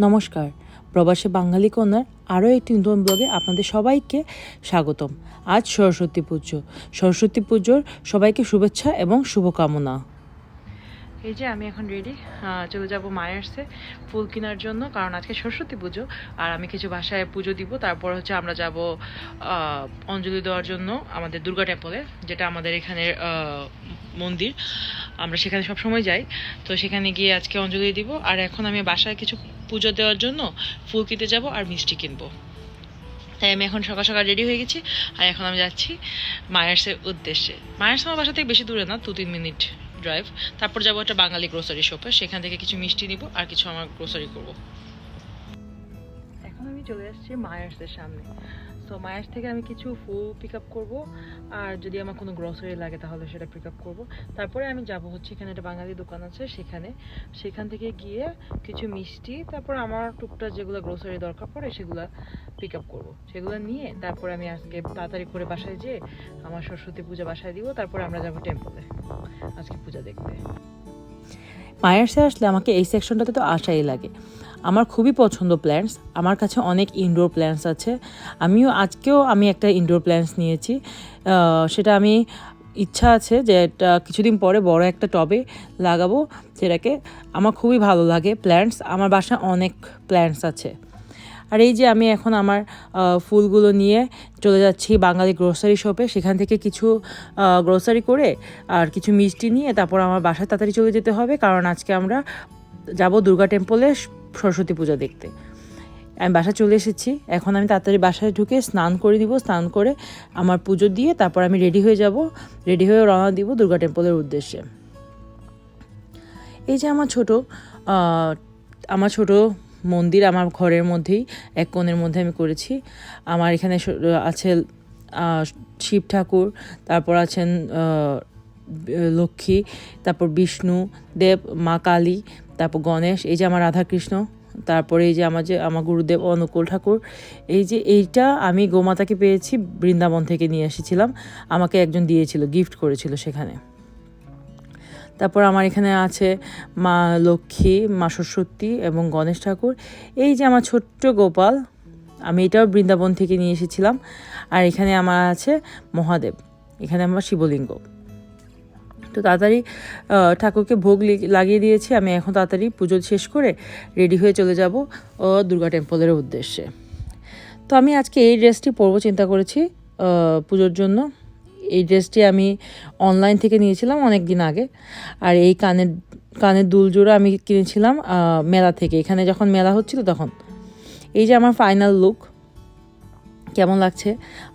নমস্কার। প্রবাসী বাঙালি কন্যার আরও একটি নতুন ব্লগে আপনাদের সবাইকে স্বাগতম। আজ সরস্বতী পুজো। সরস্বতী পুজোর সবাইকে শুভেচ্ছা এবং শুভকামনা। এই যে আমি এখন রেডি চলে যাব মায়ার্সে ফুল কেনার জন্য, কারণ আজকে সরস্বতী পুজো, আর আমি কিছু বাসায় পুজো দিব। তারপর হচ্ছে আমরা যাব অঞ্জলি দেওয়ার জন্য আমাদের দুর্গা টেম্পলে যেটা আমাদের এখানের মন্দির। আমরা সেখানে সব সময় যাই, তো সেখানে গিয়ে আজকে অঞ্জলি দিব। আর এখন আমি বাসায় কিছু পুজো দেওয়ার জন্য ফুল কিনতে যাব আর মিষ্টি কিনবো। তাই আমি এখন সকাল সকাল রেডি হয়ে গেছি, আর এখন আমি যাচ্ছি মায়ার্সের উদ্দেশ্যে। মায়ার্স আমার বাসা থেকে বেশি দূরে না দু তিন মিনিট ড্রাইভ তারপর যাব একটা বাঙালি গ্রোসারি শপে সেখান থেকে কিছু মিষ্টি নিব আর কিছু আমার গ্রোসারি করব। এখন আমি চলে আসছি মায়ার্সের সামনে। তো মায়ার্স থেকে আমি কিছু ফুল পিক আপ করব। আর যদি আমার কোনো গ্রোসারি লাগে তাহলে সেটা পিক আপ করব। তারপরে আমি যাব হচ্ছে এখানে একটা বাঙালি দোকান আছে সেখানে। সেখান থেকে গিয়ে কিছু মিষ্টি, তারপর আমার টুকটাক যেগুলো গ্রোসারি দরকার পড়ে সেগুলো পিক আপ করব। সেগুলো নিয়ে তারপরে আমি আজকে তাড়াতাড়ি করে বাসায় যেয়ে আমার সরস্বতী পূজা বাসায় দিব। তারপরে আমরা যাব টেম্পলে আজকে পূজা দেখতে। মায়ার্সে আসলে আমাকে এই সেকশনটাতে তো আশাই লাগে। আমার খুবই পছন্দ প্ল্যান্টস আমার কাছে অনেক ইনডোর প্ল্যান্টস আছে। আমিও আজকেও আমি একটা ইনডোর প্ল্যান্টস নিয়েছি। সেটা আমি ইচ্ছা আছে যে এটা কিছুদিন পরে বড় একটা টবে লাগাবো। যেটাকে আমার খুবই ভালো লাগে। প্ল্যান্টস আমার বাসায় অনেক প্ল্যান্টস আছে। আর এই যে আমি এখন আমার ফুলগুলো নিয়ে চলে যাচ্ছি বাঙালি গ্রোসারি শপে সেখান থেকে কিছু গ্রোসারি করে আর কিছু মিষ্টি নিয়ে তারপর আমার বাসায় তাড়াতাড়ি চলে যেতে হবে। কারণ আজকে আমরা যাব দুর্গা টেম্পলে সরস্বতী পূজা দেখতে। আমি বাসা চলে এসেছি। এখন আমি তাড়াতাড়ি বাসায় ঢুকে স্নান করে দিব স্নান করে আমার পুজো দিয়ে তারপর আমি রেডি হয়ে যাব। রেডি হয়ে রওনা দিব দুর্গা টেম্পলের উদ্দেশ্যে। এই যে আমার ছোট আমার ছোট মন্দির আমার ঘরের মধ্যেই, এক কোণের মধ্যে আমি করেছি। আমার এখানে আছে শিব ঠাকুর, তারপর আছেন লক্ষ্মী, তারপর বিষ্ণু, দেব, মা কালী, তারপর গণেশ, এই যে আমার রাধাকৃষ্ণ, তারপরে এই যে আমার যে, আমার গুরুদেব, অনুকূল ঠাকুর, এই যে এইটা আমি গোমাতাকে পেয়েছি, বৃন্দাবন থেকে নিয়ে এসেছিলাম। আমাকে একজন দিয়েছিল, গিফট করেছিল সেখানে। তারপর আমার এখানে আছে মা লক্ষ্মী, মা সরস্বতী এবং গণেশ ঠাকুর। এই যে আমার ছোট্ট গোপাল, আমি এটাও বৃন্দাবন থেকে নিয়ে এসেছিলাম। আর এখানে আমার আছে মহাদেব, এখানে আমার শিবলিঙ্গ। তো তাড়াতাড়ি ঠাকুরকে ভোগ লাগিয়ে দিয়েছি। আমি এখন তাড়াতাড়ি পুজো শেষ করে রেডি হয়ে চলে যাব দুর্গা টেম্পলের উদ্দেশ্যে। তো আমি আজকে এই ড্রেসটি পরবো, চিন্তা করেছি পুজোর জন্য। এই ড্রেসটি আমি অনলাইন থেকে নিয়েছিলাম অনেক দিন আগে। আর এই কানের কানের দুল জোড়া আমি কিনেছিলাম মেলা থেকে। এখানে যখন মেলা হচ্ছিল তখন। এই যে আমার ফাইনাল লুক কেমন লাগছে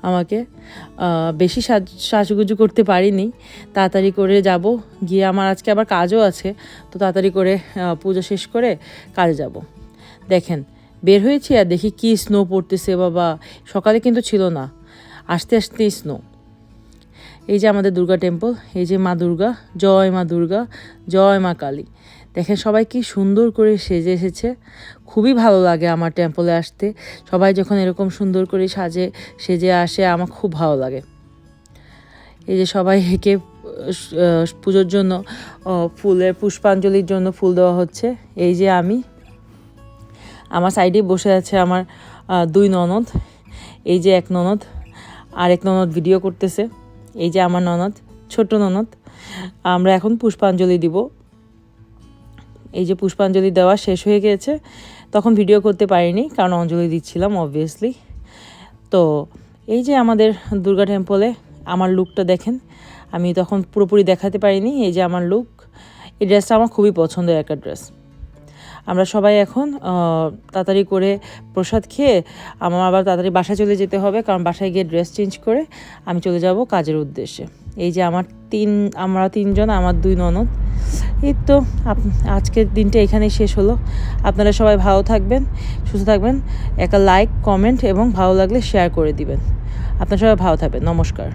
আমাকে? বেশি সাজ, সাজগুজু করতে পারিনি। তাড়াতাড়ি করে যাব, গিয়ে আমার আজকে আবার কাজও আছে। তো তাড়াতাড়ি করে পুজো শেষ করে কাজে যাব। দেখেন, বের হয়েছি আর দেখি কি স্নো পড়তেছে বাবা। সকালে কিন্তু ছিল না। আস্তে আস্তে স্নো এই যে আমাদের দুর্গা টেম্পল এই যে মা দুর্গা, জয় মা দুর্গা, জয় মা কালী। দেখেন সবাই কি সুন্দর করে সেজে এসেছে। খুবই ভালো লাগে আমার টেম্পলে আসতে। সবাই যখন এরকম সুন্দর করে সাজে, সেজে আসে, আমার খুব ভালো লাগে। এই যে সবাই হেঁকে পুজোর জন্য ফুলের পুষ্পাঞ্জলির জন্য ফুল দেওয়া হচ্ছে। এই যে আমি। আমার সাইডে বসে আছে আমার দুই ননদ। এই যে এক ননদ আর এক ননদ ভিডিও করতেছে। এই যে আমার ননদ ছোট ননদ, আমরা এখন পুষ্পাঞ্জলি দিব। এই যে পুষ্পাঞ্জলি দেওয়া শেষ হয়ে গিয়েছে তখন ভিডিও করতে পারিনি, কারণ অঞ্জলি দিচ্ছিলাম অবভিয়াসলি তো এই যে আমাদের দুর্গা টেম্পলে আমার লুকটা দেখেন, আমি তখন পুরোপুরি দেখাতে পারিনি, এই যে আমার লুক এই ড্রেসটা আমার খুবই পছন্দের একটা ড্রেস আমরা সবাই এখন তাড়াতাড়ি করে প্রসাদ খেয়ে আমার আবার তাড়াতাড়ি বাসায় চলে যেতে হবে, কারণ বাসায় গিয়ে ড্রেস চেঞ্জ করে আমি চলে যাব কাজের উদ্দেশ্যে। এই যে আমার তিন, আমরা তিনজন, আমার দুই ননদ। এই তো আজকের দিনটা এখানেই শেষ হলো। আপনারা সবাই ভালো থাকবেন, সুস্থ থাকবেন, একটা লাইক কমেন্ট এবং ভালো লাগলে শেয়ার করে দিবেন। আপনারা সবাই ভালো থাকবেন, নমস্কার।